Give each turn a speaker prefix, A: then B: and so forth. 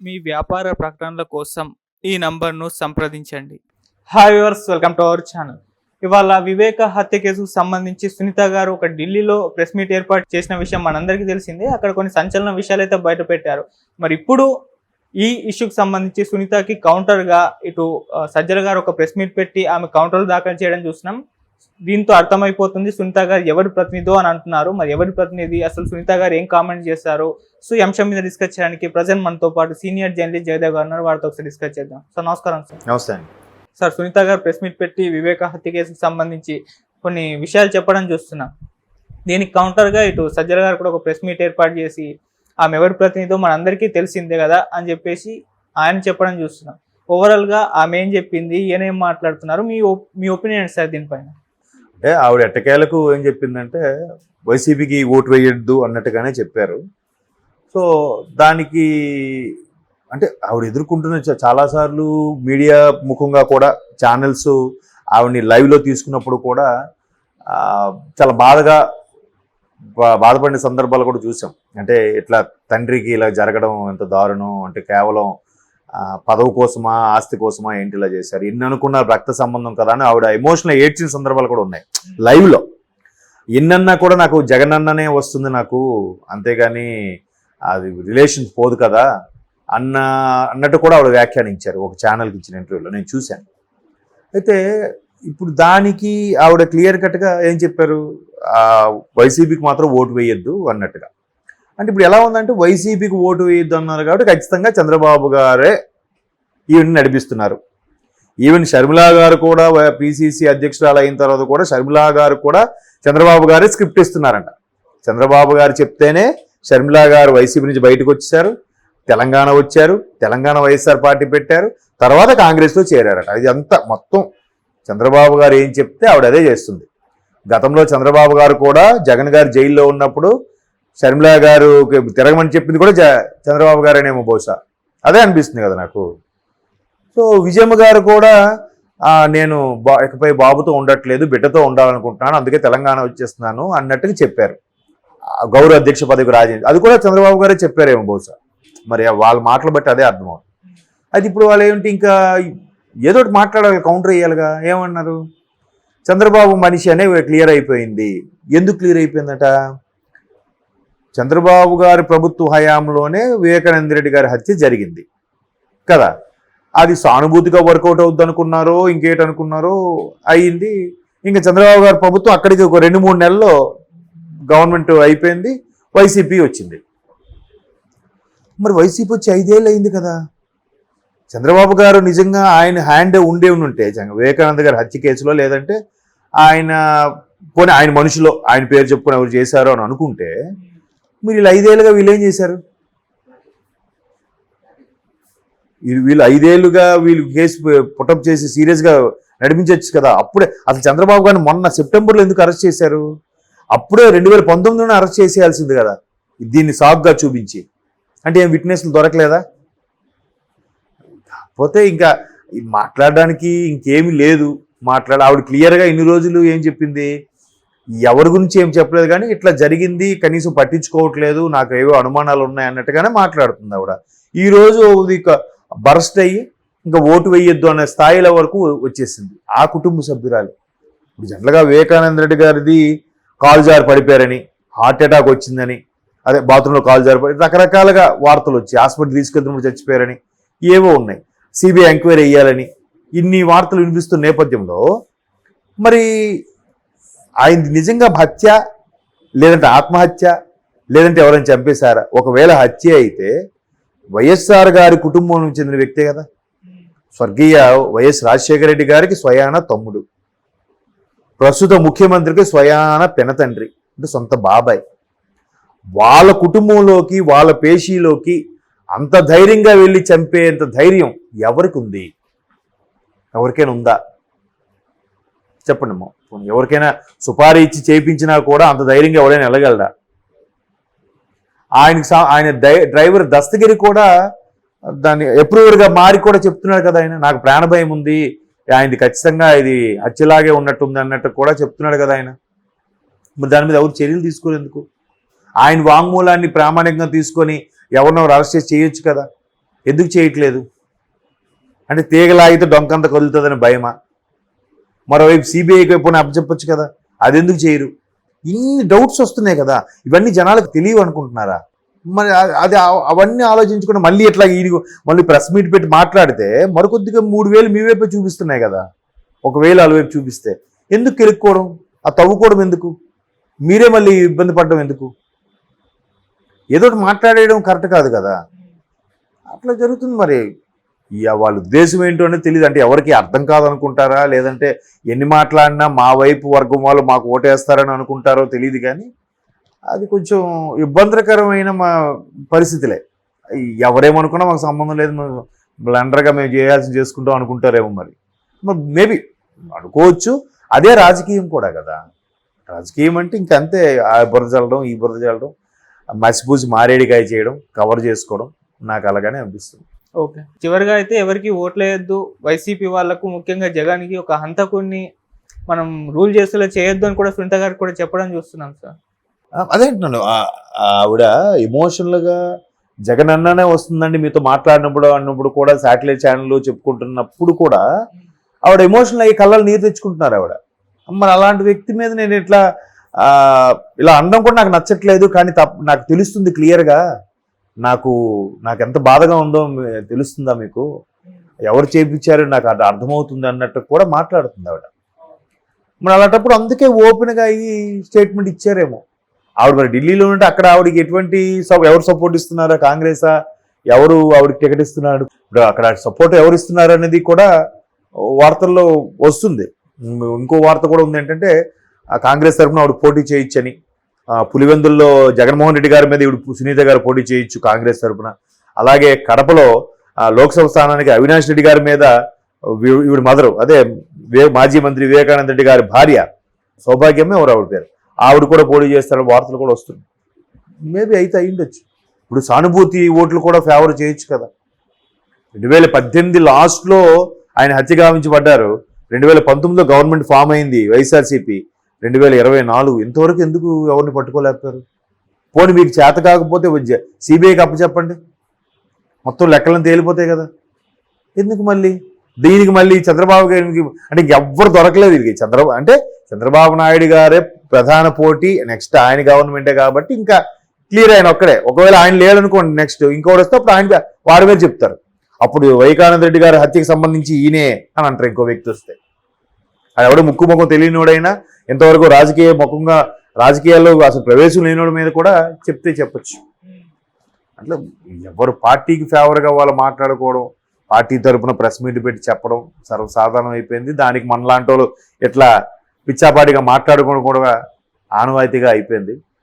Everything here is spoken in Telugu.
A: మీ వ్యాపార ప్రకటనల కోసం ఈ నంబర్ను సంప్రదించండి. Hi viewers welcome to our channel ఇవాళ వివేక హత్య కేసుకు సంబంధించి సునీత గారు ఒక ఢిల్లీలో ప్రెస్ మీట్ ఏర్పాటు చేసిన విషయం మనందరికీ తెలిసిందే. అక్కడ కొన్ని సంచలన విషయాలు అయితే బయట పెట్టారు. మరి ఇప్పుడు ఈ ఇష్యూకి సంబంధించి సునీతకి కౌంటర్గా ఇటు సజ్జల గారు ఒక ప్రెస్ మీట్ పెట్టి ఆమె కౌంటర్లు దాఖలు చేయడం చూసినాం. దీంతో అర్థమైపోతుంది సునీత గారు ఎవరి ప్రతినిధో అని అంటున్నారు. మరి ఎవరి ప్రతినిధి? అసలు సునీత గారు ఏం కామెంట్ చేస్తారు సో ఈ అంశం మీద డిస్కస్ చేయడానికి ప్రజెంట్ మనతో పాటు సీనియర్ జర్నలిస్ట్ జయదేవ్ గారు ఉన్నారు. వారితో ఒకసారి డిస్కస్ చేద్దాం. సార్ నమస్కారం సార్.
B: నమస్తే
A: సార్ సునీత గారు ప్రెస్ మీట్ పెట్టి వివేక హత్య కేసుకు సంబంధించి కొన్ని విషయాలు చెప్పడం చూస్తున్నాం. దీనికి కౌంటర్గా ఇటు సజ్జల గారు కూడా ఒక ప్రెస్ మీట్ ఏర్పాటు చేసి ఆమె ఎవరి ప్రతినిధో మనందరికీ తెలిసిందే కదా అని చెప్పేసి ఆయన చెప్పడం చూస్తున్నాం. ఓవరాల్గా ఆమె ఏం చెప్పింది? ఈయన ఏం మాట్లాడుతున్నారు? మీ మీ ఒపీనియన్ సార్ దీనిపైన?
B: అంటే ఆవిడ ఎట్టకేలకు ఏం చెప్పిందంటే వైసీపీకి ఓటు వేయొద్దు అన్నట్టుగానే చెప్పారు. సో దానికి అంటే ఆవిడ ఎదుర్కొంటున్న చాలాసార్లు మీడియా ముఖంగా కూడా ఛానల్స్ ఆవిడని లైవ్లో తీసుకున్నప్పుడు కూడా చాలా బాధగా బా- బాధపడిన సందర్భాలు కూడా చూసాం. అంటే ఇట్లా తండ్రికి ఇలా జరగడం ఎంత దారుణం అంటే కేవలం పదవి కోసమా ఆస్తి కోసమా ఏంటి ఇలా చేశారు? ఇన్ని అనుకున్నారు రక్త సంబంధం కదా అని ఆవిడ ఎమోషనల్ ఏడ్చిన సందర్భాలు కూడా ఉన్నాయి. లైవ్లో ఎన్నన్నా కూడా నాకు జగన్ అన్ననే వస్తుంది నాకు. అంతేగాని అది రిలేషన్ పోదు కదా. అన్న అన్నట్టు కూడా ఆవిడ వ్యాఖ్యానించారు. ఒక ఛానల్కి ఇచ్చిన ఇంటర్వ్యూలో నేను చూశాను. అయితే ఇప్పుడు దానికి ఆవిడ క్లియర్ కట్గా ఏం చెప్పారు? వైసీపీకి మాత్రం ఓటు వేయొద్దు అన్నట్టుగా. అంటే ఇప్పుడు ఎలా ఉందంటే వైసీపీకి ఓటు వేయొద్దు అన్నారు కాబట్టి ఖచ్చితంగా చంద్రబాబు గారే ఈవెన్ నడిపిస్తున్నారు. ఈవెన్ షర్మిలా గారు కూడా పిసిసి అధ్యక్షురాలు అయిన తర్వాత కూడా షర్మిలా గారు కూడా చంద్రబాబు గారే స్క్రిప్ట్ ఇస్తున్నారంట. చంద్రబాబు గారు చెప్తేనే షర్మిలా గారు వైసీపీ నుంచి బయటకు వచ్చారు తెలంగాణ వచ్చారు తెలంగాణ వైఎస్ఆర్ పార్టీ పెట్టారు తర్వాత కాంగ్రెస్లో చేరారట. అది అంతా మొత్తం చంద్రబాబు గారు ఏం చెప్తే ఆవిడ అదే చేస్తుంది. గతంలో చంద్రబాబు గారు కూడా జగన్ గారు జైల్లో ఉన్నప్పుడు షర్మిలా గారు తిరగమని చెప్పింది కూడా చంద్రబాబు గారేనేమో బహుశా. అదే అనిపిస్తుంది కదా నాకు. సో విజయమ్మ గారు కూడా నేను బా ఇకపై బాబుతో ఉండట్లేదు బిడ్డతో ఉండాలనుకుంటున్నాను అందుకే తెలంగాణ వచ్చేస్తున్నాను అన్నట్టుగా చెప్పారు. ఆ, గౌరవ అధ్యక్ష పదవికి రాజేంద్ర అది కూడా చంద్రబాబు గారే చెప్పారేమో బహుశా. మరి వాళ్ళ మాటలు బట్టి అదే అర్థమవుతుంది అది ఇప్పుడు వాళ్ళు ఏమిటి ఇంకా ఏదో ఒకటి మాట్లాడాలి కౌంటర్ వేయాలిగా ఏమన్నారు? చంద్రబాబు మనిషి అనే క్లియర్ అయిపోయింది. ఎందుకు క్లియర్ అయిపోయిందట? చంద్రబాబు గారి ప్రభుత్వ హయాంలోనే వివేకానంద రెడ్డి గారి హత్య జరిగింది. కదా? అది సానుభూతిగా వర్కౌట్ అవుద్ది అనుకున్నారో ఇంకేటనుకున్నారో అయింది అయ్యింది. ఇంకా చంద్రబాబు గారి ప్రభుత్వం అక్కడికి ఒక రెండు మూడు నెలల్లో గవర్నమెంట్ అయిపోయింది వైసీపీ వచ్చింది. మరి వైసీపీ వచ్చి ఐదేళ్ళు అయింది కదా? చంద్రబాబు గారు నిజంగా ఆయన హ్యాండ్ ఉండే ఉంటే వివేకానంద గారి హత్య కేసులో లేదంటే ఆయన పోనీ ఆయన మనుషులో ఆయన పేరు చెప్పుకొని ఎవరు చేశారో అని అనుకుంటే మీరు వీళ్ళు ఐదేళ్ళుగా వీళ్ళు ఏం చేశారు? వీళ్ళు- ఐదేళ్ళుగా వీళ్ళు కేసు పుటప్ చేసి సీరియస్గా నడిపించవచ్చు కదా. అప్పుడే అసలు చంద్రబాబు గారిని మొన్న సెప్టెంబర్లో ఎందుకు అరెస్ట్ చేశారు? అప్పుడే రెండు వేల పంతొమ్మిదిలోనే అరెస్ట్ చేసేయాల్సింది కదా. దీన్ని సాగ్గా చూపించి. అంటే ఏం విట్నెస్లు దొరకలేదా? కాకపోతే ఇంకా మాట్లాడడానికి ఇంకేమీ లేదు. మాట్లాడ ఆవిడ క్లియర్గా ఇన్ని రోజులు ఏం చెప్పింది? ఎవరి గురించి ఏం చెప్పలేదు కానీ ఇట్లా జరిగింది కనీసం పట్టించుకోవట్లేదు నాకు ఏవో అనుమానాలు ఉన్నాయి అన్నట్టుగానే మాట్లాడుతుంది ఆవిడ. ఈ రోజు ఇక బరస్ట్ అయ్యి ఇంకా ఓటు వేయొద్దు అనే స్థాయిల వరకు వచ్చేసింది. ఆ కుటుంబ సభ్యురాలు. ఇప్పుడు జనరల్గా వివేకానంద రెడ్డి గారిది కాలు జారి పడిపోయారని హార్ట్ అటాక్ వచ్చిందని అదే బాత్రూంలో కాలు జారి పడి రకరకాలుగా వార్తలు వచ్చి హాస్పిటల్ తీసుకెళ్తున్నప్పుడు చచ్చిపోయారని ఏవో ఉన్నాయి. సిబిఐ ఎంక్వైరీ వేయాలని ఇన్ని వార్తలు వినిపిస్తున్న నేపథ్యంలో మరి ఆయన నిజంగా హత్య లేదంటే ఆత్మహత్య లేదంటే ఎవరైనా చంపేశారా? ఒకవేళ హత్య అయితే వైఎస్ఆర్ గారి కుటుంబం నుంచి చెందిన వ్యక్తే కదా. స్వర్గీయ వైఎస్ రాజశేఖర రెడ్డి గారికి స్వయాన తమ్ముడు. ప్రస్తుత ముఖ్యమంత్రికి స్వయాన పెనతండ్రి అంటే సొంత బాబాయ్. వాళ్ళ కుటుంబంలోకి వాళ్ళ పేషీలోకి అంత ధైర్యంగా వెళ్ళి చంపేంత ధైర్యం ఎవరికి ఉంది? ఎవరికైనా ఉందా? చెప్పండి అమ్మా ఎవరికైనా సుపారీ ఇచ్చి చేయించినా కూడా అంత ధైర్యంగా ఎవరైనా వెళ్ళగలరా ఆయనకి ఆయన డ్రైవర్ దస్తగిరి కూడా దాన్ని అప్రూవర్గా మారి కూడా చెప్తున్నాడు కదా ఆయన. నాకు ప్రాణభయం ఉంది. ఆయనది ఖచ్చితంగా ఇది హత్యలాగే ఉన్నట్టుంది అన్నట్టు కూడా చెప్తున్నాడు కదా ఆయన. మరి దాని మీద ఎవరు చర్యలు తీసుకోలేందుకు ఆయన వాంగ్మూలాన్ని ప్రామాణికంగా తీసుకొని ఎవరినో అరెస్ట్ చేసి చేయొచ్చు కదా. ఎందుకు చేయట్లేదు? అంటే తీగలాగితే డొంకంత కదులుతుందని భయమా? మరోవైపు సిబిఐకి వైపు అప్పచెప్పచ్చు కదా? అది ఎందుకు చేయరు? ఇన్ని డౌట్స్ వస్తున్నాయి కదా. ఇవన్నీ జనాలకు తెలియవు అనుకుంటున్నారా? మరి అది అవన్నీ ఆలోచించుకుని మళ్ళీ ఎట్లా ఈ మళ్ళీ ప్రెస్ మీట్ పెట్టి మాట్లాడితే మరికొద్దిగా మూడు వేలు మీ వైపే చూపిస్తున్నాయి కదా. ఒకవేళ వేలు వైపు చూపిస్తే. ఎందుకు కెలుక్కోవడం ఆ తవ్వుకోవడం ఎందుకు? మీరే మళ్ళీ ఇబ్బంది పడడం ఎందుకు? ఏదో మాట్లాడేయడం కరెక్ట్ కాదు కదా. అట్లా జరుగుతుంది మరి. వాళ్ళ ఉద్దేశం ఏంటో అనేది తెలియదు అంటే ఎవరికి అర్థం కాదనుకుంటారా? లేదంటే ఎన్ని మాట్లాడినా మా వైపు వర్గం వాళ్ళు మాకు ఓటేస్తారని అనుకుంటారో తెలియదు కానీ అది కొంచెం ఇబ్బందికరమైన మా పరిస్థితులే. ఎవరేమనుకున్నా మాకు సంబంధం లేదు. మేము బ్లండర్గా మేము చేయాల్సి చేసుకుంటాం అనుకుంటారేమో మరి. మేబీ అనుకోవచ్చు. అదే రాజకీయం కూడా కదా. రాజకీయం అంటే ఇంకంతే. ఆ బురద చల్లడం ఈ బురద చల్లడం మసిపూసి మారేడికాయ చేయడం కవర్ చేసుకోవడం నాకు అలాగనే అనిపిస్తుంది.
A: ఓకే. చివరిగా అయితే ఎవరికి ఓట్లేయొద్దు. వైసీపీ వాళ్ళకు ముఖ్యంగా జగన్కి ఒక హంతకుడిని మనం రూల్ చేసేలా చేయొద్దు అని కూడా సునీత గారు కూడా చెప్పడం చూస్తున్నాం సార్.
B: అదే అంటున్నాను ఆవిడ ఎమోషనల్గా జగన్ అన్ననే వస్తుందండి మీతో మాట్లాడినప్పుడు అన్నప్పుడు కూడా శాటిలైట్ ఛానల్ చెప్పుకుంటున్నప్పుడు కూడా ఆవిడ ఎమోషనల్ అయ్యి కళ్ళలు నీరు తెచ్చుకుంటున్నారు ఆవిడ. మరి అలాంటి వ్యక్తి మీద నేను ఇట్లా ఇలా అనడం కూడా నాకు నచ్చట్లేదు కానీ నాకు తెలుస్తుంది క్లియర్గా. నాకు నాకు ఎంత బాధగా ఉందో తెలుస్తుందా మీకు? ఎవరు చేపించారో నాకు అది అర్థమవుతుంది అన్నట్టు కూడా మాట్లాడుతుంది ఆవిడ. మరి అలాంటప్పుడు అందుకే ఓపెన్గా అయ్యి స్టేట్మెంట్ ఇచ్చారేమో. ఆవిడ మరి ఢిల్లీలో ఉంటే అక్కడ ఆవిడకి ఎటువంటి ఎవరు సపోర్ట్ ఇస్తున్నారా కాంగ్రెసా? ఎవరు ఆవిడకి టికెట్ ఇస్తున్నాడు? ఇప్పుడు అక్కడ సపోర్ట్ ఎవరు ఇస్తున్నారు అనేది కూడా వార్తల్లో వస్తుంది. ఇంకో వార్త కూడా ఉంది ఏంటంటే ఆ కాంగ్రెస్ తరఫున ఆవిడ పోటీ చేయొచ్చని. పులివెందుల్లో జగన్మోహన్ రెడ్డి గారి మీద ఇప్పుడు సునీత గారు పోటీ చేయొచ్చు కాంగ్రెస్ తరఫున అలాగే కడపలో ఆ, లోక్సభ స్థానానికి అవినాష్ రెడ్డి గారి మీద ఈవిడ మదరు అదే మాజీ మంత్రి వివేకానంద రెడ్డి గారి భార్య సౌభాగ్యమే ఎవరు ఆవిడ పేరు. ఆవిడ కూడా పోటీ చేస్తారని వార్తలు కూడా వస్తున్నాయి. మేబీ అయితే అయ్యుండొచ్చు ఇప్పుడు సానుభూతి ఓట్లు కూడా ఫేవర్ చేయొచ్చు కదా. రెండు వేల పద్దెనిమిది లాస్ట్లో ఆయన హత్య గావించబడ్డారు. రెండు వేల పంతొమ్మిదిలో గవర్నమెంట్ ఫామ్ అయింది వైఎస్ఆర్సీపీ. రెండు వేల ఇరవై నాలుగు. ఇంతవరకు ఎందుకు ఎవరిని పట్టుకోలేకపోయారు? పోనీ మీకు చేత కాకపోతే సిబిఐకి అప్పచెప్పండి మొత్తం లెక్కలను తేలిపోతాయి కదా. ఎందుకు మళ్ళీ? దీనికి మళ్ళీ చంద్రబాబు గారికి అంటే ఎవ్వరు దొరకలేదు వీరికి చంద్రబాబు అంటే చంద్రబాబు నాయుడు గారే ప్రధాన పోటీ నెక్స్ట్ ఆయన గవర్నమెంటే కాబట్టి ఇంకా క్లియర్ ఆయన ఒక్కడే. ఒకవేళ ఆయన లేడనుకోండి నెక్స్ట్ ఇంకోటి వస్తే అప్పుడు ఆయన వారి మీద చెప్తారు. అప్పుడు వైకానంద రెడ్డి గారి హత్యకు సంబంధించి ఈయనే అని అంటారు ఇంకో వ్యక్తి వస్తే. అది ఎవడో ముక్కు ముఖం తెలియనివాడైనా ఇంతవరకు రాజకీయ ముఖంగా రాజకీయాల్లో అసలు ప్రవేశం లేనివాడి మీద కూడా చెప్తే చెప్పచ్చు. అట్లా ఎవరు పార్టీకి ఫేవర్గా వాళ్ళు మాట్లాడుకోవడం పార్టీ తరపున ప్రెస్ మీట్ పెట్టి చెప్పడం సర్వసాధారణం అయిపోయింది. దానికి మనలాంటి వాళ్ళు ఇట్లా పిచ్చాపాటిగా మాట్లాడుకోవడం కూడా ఆనవాయితీగా అయిపోయింది.